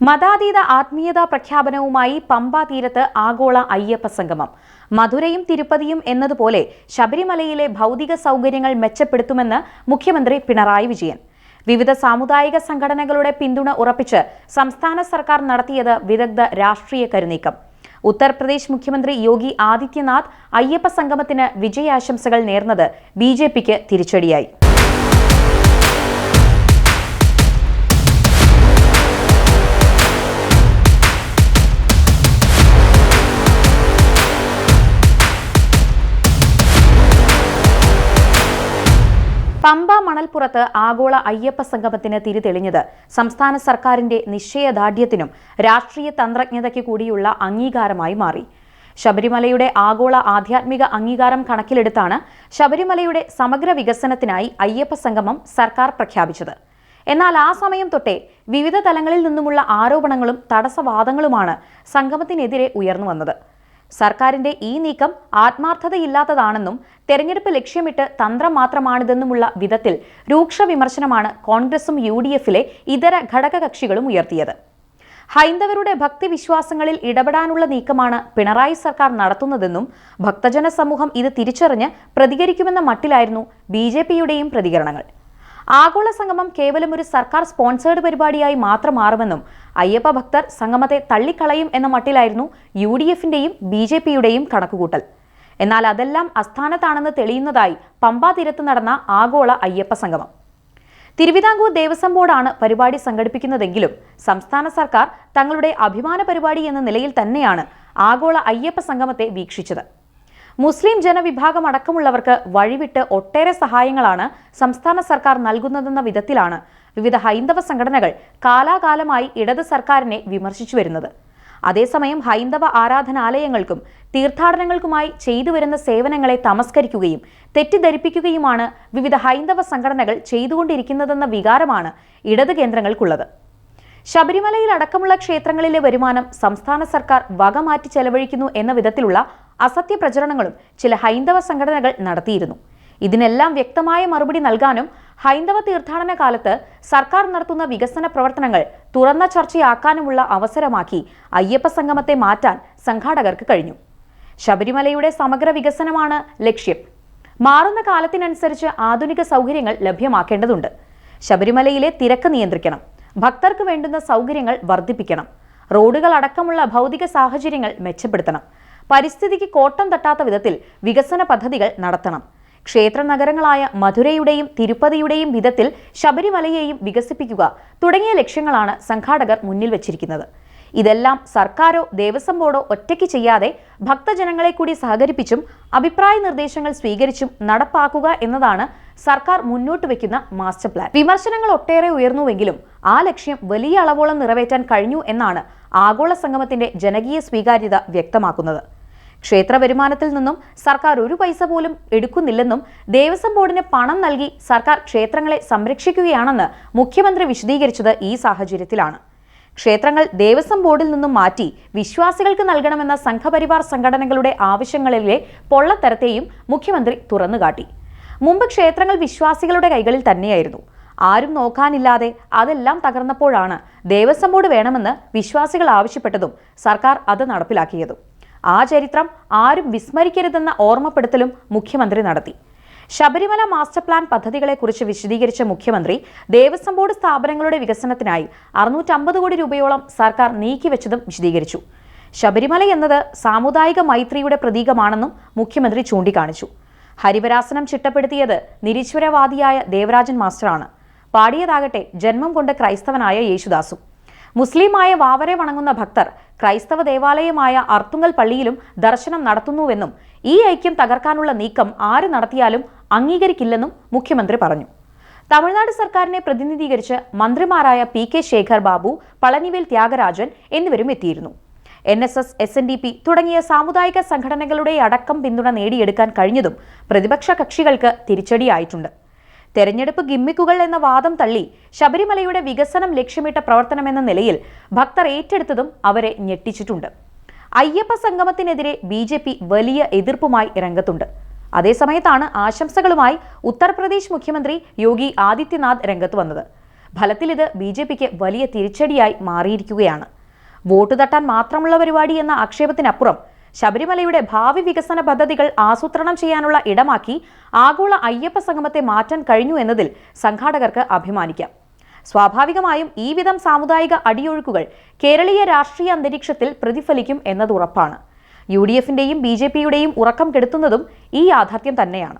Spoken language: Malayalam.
മതാതീത ആത്മീയതാ പ്രഖ്യാപനവുമായി പമ്പ തീരത്ത് ആഗോള അയ്യപ്പ സംഗമം. മധുരയും തിരുപ്പതിയും എന്നതുപോലെ ശബരിമലയിലെ ഭൗതിക സൗകര്യങ്ങൾ മെച്ചപ്പെടുത്തുമെന്ന് മുഖ്യമന്ത്രി പിണറായി വിജയൻ. വിവിധ സാമുദായിക സംഘടനകളുടെ പിന്തുണ ഉറപ്പിച്ച് സംസ്ഥാന സർക്കാർ നടത്തിയത് വിദഗ്ധ രാഷ്ട്രീയ കരുനീക്കം. ഉത്തർപ്രദേശ് മുഖ്യമന്ത്രി യോഗി ആദിത്യനാഥ് അയ്യപ്പ സംഗമത്തിന് വിജയാശംസകൾ നേർന്നത് ബി തിരിച്ചടിയായി. മണൽപ്പുറത്ത് ആഗോള അയ്യപ്പ സംഗമത്തിന് തിരിതെളിഞ്ഞത്. സംസ്ഥാന സർക്കാരിന്റെ നിശ്ചയദാർഢ്യത്തിനും രാഷ്ട്രീയ തന്ത്രജ്ഞതയ്ക്ക് കൂടിയുള്ള അംഗീകാരമായി മാറി. ശബരിമലയുടെ ആഗോള ആധ്യാത്മിക അംഗീകാരം കണക്കിലെടുത്താണ് ശബരിമലയുടെ സമഗ്ര വികസനത്തിനായി അയ്യപ്പ സംഗമം സർക്കാർ പ്രഖ്യാപിച്ചത്. എന്നാൽ ആ സമയം തൊട്ടേ വിവിധ തലങ്ങളിൽ നിന്നുമുള്ള ആരോപണങ്ങളും തടസ്സവാദങ്ങളുമാണ് സംഗമത്തിനെതിരെ ഉയർന്നു വന്നത്. സർക്കാരിന്റെ ഈ നീക്കം ആത്മാർത്ഥതയില്ലാത്തതാണെന്നും തെരഞ്ഞെടുപ്പ് ലക്ഷ്യമിട്ട് തന്ത്രം മാത്രമാണിതെന്നുമുള്ള വിധത്തിൽ രൂക്ഷ വിമർശനമാണ് കോൺഗ്രസും യു ഡി എഫിലെ ഇതര ഘടകകക്ഷികളും ഉയർത്തിയത്. ഹൈന്ദവരുടെ ഭക്തിവിശ്വാസങ്ങളിൽ ഇടപെടാനുള്ള നീക്കമാണ് പിണറായി സർക്കാർ നടത്തുന്നതെന്നും ഭക്തജന സമൂഹം ഇത് തിരിച്ചറിഞ്ഞ് പ്രതികരിക്കുമെന്ന മട്ടിലായിരുന്നു ബി പ്രതികരണങ്ങൾ. ആഗോള സംഗമം കേവലം ഒരു സർക്കാർ സ്പോൺസേഡ് പരിപാടിയായി മാത്രം മാറുമെന്നും അയ്യപ്പ ഭക്തർ സംഗമത്തെ തള്ളിക്കളയും എന്ന മട്ടിലായിരുന്നു യു ഡി എഫിന്റെയും ബി ജെ പിയുടെയും കണക്കുകൂട്ടൽ. എന്നാൽ അതെല്ലാം അസ്ഥാനത്താണെന്ന് തെളിയുന്നതായി പമ്പാ തീരത്ത് നടന്ന ആഗോള അയ്യപ്പ സംഗമം. തിരുവിതാംകൂർ ദേവസ്വം ബോർഡാണ് പരിപാടി സംഘടിപ്പിക്കുന്നതെങ്കിലും സംസ്ഥാന സർക്കാർ തങ്ങളുടെ അഭിമാന പരിപാടി എന്ന നിലയിൽ തന്നെയാണ് ആഗോള അയ്യപ്പ സംഗമത്തെ വീക്ഷിച്ചത്. മുസ്ലിം ജനവിഭാഗം അടക്കമുള്ളവർക്ക് വഴിവിട്ട് ഒട്ടേറെ സഹായങ്ങളാണ് സംസ്ഥാന സർക്കാർ നൽകുന്നതെന്ന വിധത്തിലാണ് വിവിധ ഹൈന്ദവ സംഘടനകൾ കാലാകാലമായി ഇടത് സർക്കാരിനെ വിമർശിച്ചു വരുന്നത്. അതേസമയം ഹൈന്ദവ ആരാധനാലയങ്ങൾക്കും തീർത്ഥാടനങ്ങൾക്കുമായി ചെയ്തു വരുന്ന സേവനങ്ങളെ തമസ്കരിക്കുകയും തെറ്റിദ്ധരിപ്പിക്കുകയുമാണ് വിവിധ ഹൈന്ദവ സംഘടനകൾ ചെയ്തുകൊണ്ടിരിക്കുന്നതെന്ന വികാരമാണ് ഇടത് കേന്ദ്രങ്ങൾക്കുള്ളത്. ശബരിമലയിൽ അടക്കമുള്ള ക്ഷേത്രങ്ങളിലെ വരുമാനം സംസ്ഥാന സർക്കാർ വകമാറ്റി ചെലവഴിക്കുന്നു എന്ന വിധത്തിലുള്ള അസത്യ പ്രചരണങ്ങളും ചില ഹൈന്ദവ സംഘടനകൾ നടത്തിയിരുന്നു. ഇതിനെല്ലാം വ്യക്തമായ മറുപടി നൽകാനും ഹൈന്ദവ തീർത്ഥാടന കാലത്ത് സർക്കാർ നടത്തുന്ന വികസന പ്രവർത്തനങ്ങൾ തുറന്ന ചർച്ചയാക്കാനുമുള്ള അവസരമാക്കി അയ്യപ്പ സംഗമത്തെ മാറ്റാൻ സംഘാടകർക്ക് കഴിഞ്ഞു. ശബരിമലയുടെ സമഗ്ര വികസനമാണ് ലക്ഷ്യം. മാറുന്ന കാലത്തിനനുസരിച്ച് ആധുനിക സൗകര്യങ്ങൾ ലഭ്യമാക്കേണ്ടതുണ്ട്. ശബരിമലയിലെ തിരക്ക് നിയന്ത്രിക്കണം. ഭക്തർക്ക് വേണ്ടുന്ന സൗകര്യങ്ങൾ വർദ്ധിപ്പിക്കണം. റോഡുകൾ അടക്കമുള്ള ഭൗതിക സാഹചര്യങ്ങൾ മെച്ചപ്പെടുത്തണം. പരിസ്ഥിതിക്ക് കോട്ടം തട്ടാത്ത വിധത്തിൽ വികസന പദ്ധതികൾ നടത്തണം. ക്ഷേത്ര നഗരങ്ങളായ മധുരയുടെയും തിരുപ്പതിയുടെയും വിധത്തിൽ ശബരിമലയെയും വികസിപ്പിക്കുക തുടങ്ങിയ ലക്ഷ്യങ്ങളാണ് സംഘാടകർ മുന്നിൽ വച്ചിരിക്കുന്നത്. ഇതെല്ലാം സർക്കാരോ ദേവസ്വം ബോർഡോ ഒറ്റയ്ക്ക് ചെയ്യാതെ ഭക്തജനങ്ങളെ കൂടി സഹകരിപ്പിച്ചും അഭിപ്രായ നിർദ്ദേശങ്ങൾ സ്വീകരിച്ചും നടപ്പാക്കുക എന്നതാണ് സർക്കാർ മുന്നോട്ട് വെക്കുന്ന മാസ്റ്റർ പ്ലാൻ. വിമർശനങ്ങൾ ഒട്ടേറെ ഉയർന്നുവെങ്കിലും ആ ലക്ഷ്യം വലിയ അളവോളം നിറവേറ്റാൻ കഴിഞ്ഞു എന്നാണ് ആഗോള സംഗമത്തിന്റെ ജനകീയ സ്വീകാര്യത വ്യക്തമാക്കുന്നത്. ക്ഷേത്ര വരുമാനത്തിൽ നിന്നും സർക്കാർ ഒരു പൈസ പോലും എടുക്കുന്നില്ലെന്നും ദേവസ്വം ബോർഡിന് പണം നൽകി സർക്കാർ ക്ഷേത്രങ്ങളെ സംരക്ഷിക്കുകയാണെന്ന് മുഖ്യമന്ത്രി വിശദീകരിച്ചത് ഈ സാഹചര്യത്തിലാണ്. ക്ഷേത്രങ്ങൾ ദേവസ്വം ബോർഡിൽ നിന്നും മാറ്റി വിശ്വാസികൾക്ക് നൽകണമെന്ന സംഘപരിവാർ സംഘടനകളുടെ ആവശ്യങ്ങളിലെ പൊള്ളത്തരത്തെയും മുഖ്യമന്ത്രി തുറന്നുകാട്ടി. മുമ്പ് ക്ഷേത്രങ്ങൾ വിശ്വാസികളുടെ കൈകളിൽ തന്നെയായിരുന്നു. ആരും നോക്കാനില്ലാതെ അതെല്ലാം തകർന്നപ്പോഴാണ് ദേവസ്വം ബോർഡ് വേണമെന്ന് വിശ്വാസികൾ ആവശ്യപ്പെട്ടതും സർക്കാർ അത് നടപ്പിലാക്കിയതും. ആ ചരിത്രം ആരും വിസ്മരിക്കരുതെന്ന ഓർമ്മപ്പെടുത്തലും മുഖ്യമന്ത്രി നടത്തി. ശബരിമല മാസ്റ്റർ പ്ലാൻ പദ്ധതികളെക്കുറിച്ച് വിശദീകരിച്ച മുഖ്യമന്ത്രി ദേവസ്വം ബോർഡ് സ്ഥാപനങ്ങളുടെ വികസനത്തിനായി അറുന്നൂറ്റമ്പത് കോടി രൂപയോളം സർക്കാർ നീക്കിവെച്ചതും വിശദീകരിച്ചു. ശബരിമല എന്നത് സാമുദായിക മൈത്രിയുടെ പ്രതീകമാണെന്നും മുഖ്യമന്ത്രി ചൂണ്ടിക്കാണിച്ചു. ഹരിവരാസനം ചിട്ടപ്പെടുത്തിയത് നിരീശ്വരവാദിയായ ദേവരാജൻ മാസ്റ്ററാണ്. പാടിയതാകട്ടെ ജന്മം കൊണ്ട് ക്രൈസ്തവനായ യേശുദാസും. മുസ്ലിമായ വാവരെ വണങ്ങുന്ന ഭക്തർ ക്രൈസ്തവ ദേവാലയമായ അർത്തുങ്കൽ പള്ളിയിലും ദർശനം നടത്തുന്നുവെന്നും ഈ ഐക്യം തകർക്കാനുള്ള നീക്കം ആര് നടത്തിയാലും അംഗീകരിക്കില്ലെന്നും മുഖ്യമന്ത്രി പറഞ്ഞു. തമിഴ്നാട് സർക്കാരിനെ പ്രതിനിധീകരിച്ച് മന്ത്രിമാരായ പി കെ ശേഖർ ബാബു പളനിവേൽ ത്യാഗരാജൻ എന്നിവരും എത്തിയിരുന്നു. N S S S N D P തുടങ്ങിയ സാമുദായിക സംഘടനകളുടെ അടക്കം പിന്തുണ നേടിയെടുക്കാൻ കഴിഞ്ഞതും പ്രതിപക്ഷ കക്ഷികൾക്ക് തിരിച്ചടിയായിട്ടുണ്ട്. തെരഞ്ഞെടുപ്പ് ഗിമ്മിക്കുകൾ എന്ന വാദം തള്ളി ശബരിമലയുടെ വികസനം ലക്ഷ്യമിട്ട പ്രവർത്തനമെന്ന നിലയിൽ ഭക്തർ ഏറ്റെടുത്തതും അവരെ ഞെട്ടിച്ചിട്ടുണ്ട്. അയ്യപ്പ സംഗമത്തിനെതിരെ ബി വലിയ എതിർപ്പുമായി രംഗത്തുണ്ട്. അതേസമയത്താണ് ആശംസകളുമായി ഉത്തർപ്രദേശ് മുഖ്യമന്ത്രി യോഗി ആദിത്യനാഥ് രംഗത്ത് വന്നത്. ഫലത്തിൽ ഇത് ബി ജെ പിക്ക് വലിയ തിരിച്ചടിയായി മാറിയിരിക്കുകയാണ്. വോട്ട് തട്ടാൻ മാത്രമുള്ള പരിപാടി എന്ന ആക്ഷേപത്തിനപ്പുറം ശബരിമലയുടെ ഭാവി വികസന പദ്ധതികൾ ആസൂത്രണം ചെയ്യാനുള്ള ഇടമാക്കി ആഗോള അയ്യപ്പ സംഗമത്തെ മാറ്റാൻ കഴിഞ്ഞു എന്നതിൽ സംഘാടകർക്ക് അഭിമാനിക്കാം. സ്വാഭാവികമായും ഈ വിധം സാമുദായിക അടിയൊഴുക്കുകൾ കേരളീയ രാഷ്ട്രീയ അന്തരീക്ഷത്തിൽ പ്രതിഫലിക്കും എന്നത് ഉറപ്പാണ്. യു ഡി എഫിന്റെയും ബി ജെ പിയുടെയും ഉറക്കം കെടുത്തുന്നതും ഈ യാഥാർത്ഥ്യം തന്നെയാണ്.